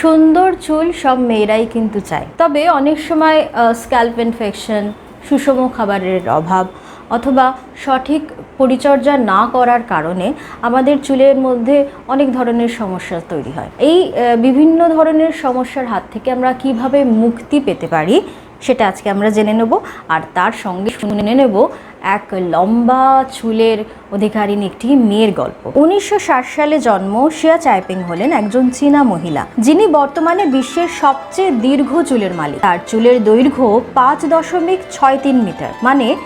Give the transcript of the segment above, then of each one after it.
সুন্দর চুল সব মেয়েরাই কিন্তু চায়। তবে অনেক সময় স্ক্যাল্প ইনফেকশন সুষম খাবারের অভাব অথবা সঠিক পরিচর্যা না করার কারণে আমাদের চুলের মধ্যে অনেক ধরনের সমস্যা তৈরি হয়। এই বিভিন্ন ধরনের সমস্যার হাত থেকে আমরা কীভাবে মুক্তি পেতে পারি সেটা আজকে আমরা জেনে নেব। আর তার সঙ্গে শুনে নেব এক লম্বা চুলের অধিকারী একটি মেয়ের গল্প। উনিশশো ষাট সালে জন্ম শিয়া চাইপিং হলেন একজন চীনা মহিলা। যিনি বর্তমানে বিশ্বের সবচেয়ে দীর্ঘ চুলের মালিক। তার চুলের দৈর্ঘ্য পাঁচ দশমিক ছয় তিন মিটার। মানে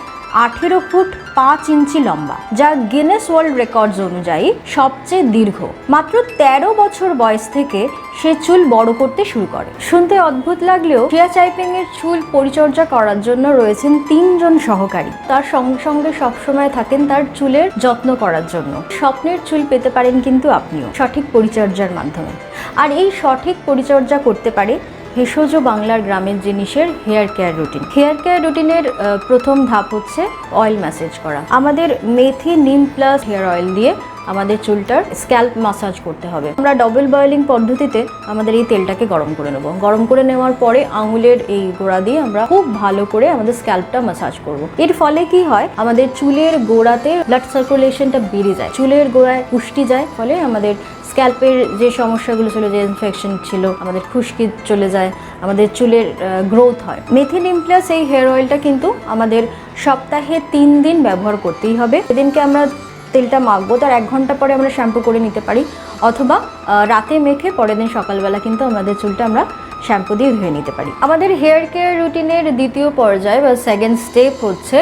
আঠেরো ফুট পাঁচ ইঞ্চি লম্বা, যা গিনেস ওয়ার্ল্ড রেকর্ডস অনুযায়ী সবচেয়ে দীর্ঘ। মাত্র তেরো বছর বয়স থেকে সে চুল বড় করতে শুরু করে। শুনতে অদ্ভুত লাগলেও প্রিয়া চাইপিং এর চুল পরিচর্যা করার জন্য রয়েছেন তিনজন সহকারী। তার সঙ্গে সঙ্গে সবসময় থাকেন তার চুলের যত্ন করার জন্য। স্বপ্নের চুল পেতে পারেন কিন্তু আপনিও সঠিক পরিচর্যার মাধ্যমে। আর এই সঠিক পরিচর্যা করতে পারে ভেষজ বাংলার গ্রামের জিনিসের hair care routine. Hair care রুটিনের প্রথম ধাপ হচ্ছে অয়েল ম্যাসেজ করা। আমাদের মেথি নিম প্লাস হেয়ার অয়েল দিয়ে আমাদের চুলটার স্ক্যাল্প মাসাজ করতে হবে। আমরা ডবল বয়েলিং পদ্ধতিতে আমাদের এই তেলটাকে গরম করে নেব। গরম করে নেওয়ার পরে আঙুলের এই গোড়া দিয়ে আমরা খুব ভালো করে আমাদের স্ক্যাল্পটা মাসাজ করব। এর ফলে কি হয়? আমাদের চুলের গোড়াতে ব্লাড সার্কুলেশনটা বেড়ে যায়। চুলের গোড়ায় পুষ্টি যায়, ফলে আমাদের স্ক্যাল্পের যে সমস্যাগুলো ছিল, যে ইনফেকশন ছিল, আমাদের খুশকি চলে যায়, আমাদের চুলের গ্রোথ হয়। মেথিনিম প্লাস এই হেয়ার অয়েলটা কিন্তু আমাদের সপ্তাহে তিন দিন ব্যবহার করতেই হবে। সেদিনকে আমরা তেলটা মাখবো, তার এক ঘণ্টা পরে আমরা শ্যাম্পু করে নিতে পারি। অথবা রাতে মেখে পরের দিন সকালবেলা কিন্তু আমাদের চুলটা আমরা শ্যাম্পু দিয়ে ধুয়ে নিতে পারি। আমাদের হেয়ার কেয়ার রুটিনের দ্বিতীয় পর্যায় বা সেকেন্ড স্টেপ হচ্ছে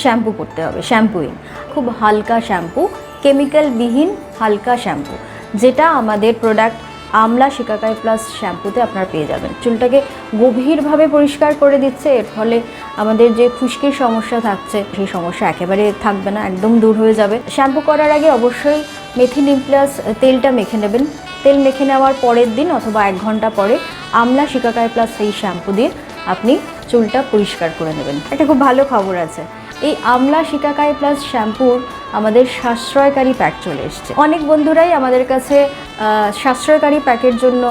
শ্যাম্পু করতে হবে, শ্যাম্পুইং। খুব হালকা শ্যাম্পু কেমিক্যালবিহীন হালকা শ্যাম্পু, যেটা আমাদের প্রোডাক্ট আমলা শিকাকাই প্লাস শ্যাম্পুতে আপনারা পেয়ে যাবেন। চুলটাকে গভীরভাবে পরিষ্কার করে দিচ্ছে, এর ফলে আমাদের যে খুশকির সমস্যা থাকছে, সেই সমস্যা একেবারে থাকবে না, একদম দূর হয়ে যাবে। শ্যাম্পু করার আগে অবশ্যই মেথি নিম প্লাস তেলটা মেখে নেবেন। তেল মেখে নেওয়ার পরের দিন অথবা এক ঘণ্টা পরে আমলা শিকাকাই প্লাস সেই শ্যাম্পু দিয়ে আপনি চুলটা পরিষ্কার করে নেবেন। একটা খুব ভালো খবর আছে। এই আমলা শিকাকাই প্লাস শ্যাম্পুর আমাদের সাশ্রয়কারী প্যাক চলে এসছে। অনেক বন্ধুরাই আমাদের কাছে সাশ্রয়কারী প্যাকের জন্য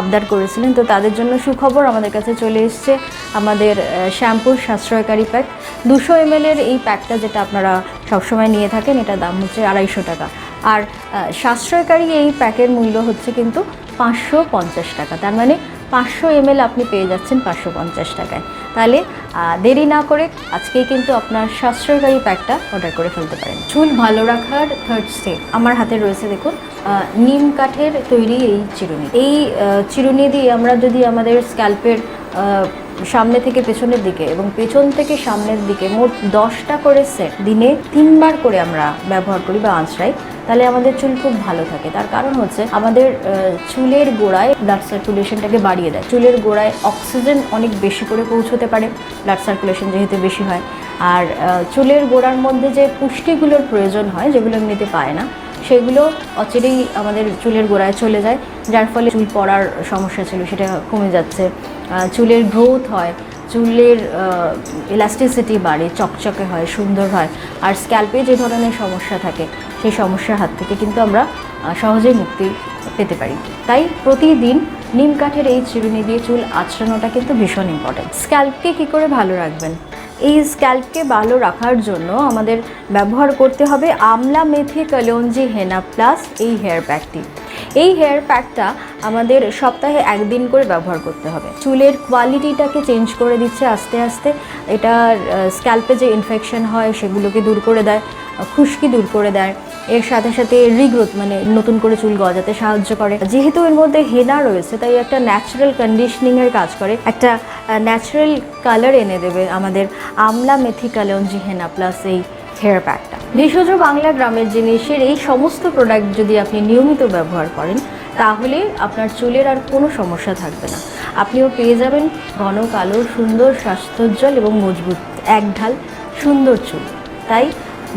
আবদার করেছিলেন, তো তাদের জন্য সুখবর আমাদের কাছে চলে এসছে আমাদের শ্যাম্পুর সাশ্রয়কারী প্যাক দুশো এম এর এই প্যাকটা যেটা আপনারা সবসময় নিয়ে থাকেন এটার দাম হচ্ছে আড়াইশো টাকা। আর সাশ্রয়কারী এই প্যাকের মূল্য হচ্ছে কিন্তু পাঁচশো পঞ্চাশ টাকা। তার মানে পাঁচশো এম আপনি পেয়ে যাচ্ছেন পাঁচশো পঞ্চাশ টাকায়। তাহলে দেরি না করে আজকেই কিন্তু আপনার সাশ্রয়কারী প্যাকটা অর্ডার করে ফেলতে পারেন। চুল ভালো রাখার থার্ড স্টেপ আমার হাতে রয়েছে দেখুন নিম কাঠের তৈরি এই চিরুনি। এই চিরুনি দিয়ে আমরা যদি আমাদের স্ক্যাল্পের সামনে থেকে পেছনের দিকে এবং পেছন থেকে সামনের দিকে মোট দশটা করে সেট দিনে তিনবার করে আমরা ব্যবহার করি বা আঁচড়াই তাহলে আমাদের চুল খুব ভালো থাকে। তার কারণ হচ্ছে আমাদের চুলের গোড়ায় ব্লাড সার্কুলেশনটাকে বাড়িয়ে দেয়। চুলের গোড়ায় অক্সিজেন অনেক বেশি করে পৌঁছতে পারে ব্লাড সার্কুলেশন যেহেতু বেশি হয়। আর চুলের গোড়ার মধ্যে যে পুষ্টিগুলোর প্রয়োজন হয়, যেগুলো এমনিতে পায় না, সেগুলো অচিরেই আমাদের চুলের গোড়ায় চলে যায়। যার ফলে চুল পড়ার সমস্যা ছিল, সেটা কমে যাচ্ছে। চুলের গ্রোথ হয় চুলের ইলাস্টিসিটি বাড়ে, চকচকে হয়, সুন্দর হয়, আর স্ক্যাল্পে যে ধরনের সমস্যা থাকে, সেই সমস্যার হাত থেকে কিন্তু আমরা সহজেই মুক্তি পেতে পারি। তাই প্রতিদিন নিম কাঠের এই চিরুনি দিয়ে চুল আঁচড়ানোটা কিন্তু ভীষণ ইম্পর্টেন্ট স্ক্যাল্পকে কী করে ভালো রাখবেন? এই স্ক্যাল্পকে ভালো রাখার জন্য আমাদের ব্যবহার করতে হবে আমলা মেথি কলঞ্জি হেনা প্লাস এই হেয়ার প্যাকটি এই হেয়ার প্যাকটা আমাদের সপ্তাহে একদিন করে ব্যবহার করতে হবে। চুলের কোয়ালিটিটাকে চেঞ্জ করে দিচ্ছে আস্তে আস্তে। এটা স্ক্যাল্পে যে ইনফেকশন হয় সেগুলোকে দূর করে দেয়। খুশকি দূর করে দেয়। এর সাথে সাথে রিগ্রোথ মানে নতুন করে চুল গজাতে সাহায্য করে। যেহেতু এর মধ্যে হেনা রয়েছে, তাই একটা ন্যাচারাল কন্ডিশনিংয়ের কাজ করে। একটা ন্যাচারাল কালার এনে দেবে আমাদের আমলা মেথি কালঞ্জি হেনা প্লাস এই হেয়ার প্যাকটা ভেষজ বাংলা গ্রামের জিনিসের এই সমস্ত প্রোডাক্ট যদি আপনি নিয়মিত ব্যবহার করেন, তাহলে আপনার চুলের আর কোনো সমস্যা থাকবে না। আপনিও পেয়ে যাবেন ঘন, কালো, সুন্দর, স্বাস্থ্যোজ্জ্বল এবং মজবুত এক ঢাল সুন্দর চুল। তাই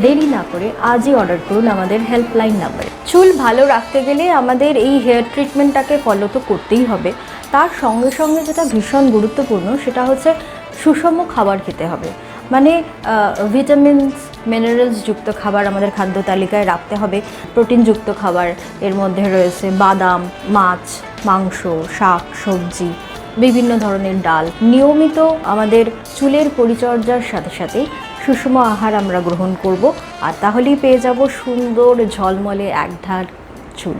দেরি না করে আজই অর্ডার করুন আমাদের হেল্পলাইন নাম্বারে চুল ভালো রাখতে গেলে আমাদের এই হেয়ার ট্রিটমেন্টটাকে ফলো তো করতেই হবে। তার সঙ্গে সঙ্গে যেটা ভীষণ গুরুত্বপূর্ণ, সেটা হচ্ছে সুষম খাবার খেতে হবে। মানে ভিটামিনস মিনারেলস যুক্ত খাবার আমাদের খাদ্য তালিকায় রাখতে হবে। প্রোটিনযুক্ত খাবার এর মধ্যে রয়েছে বাদাম, মাছ, মাংস, শাক, সবজি, বিভিন্ন ধরনের ডাল। নিয়মিত আমাদের চুলের পরিচর্যার সাথে সাথে সুষম আহার আমরা গ্রহণ করব। আর তাহলেই পেয়ে যাব সুন্দর ঝলমলে একঢাল চুল।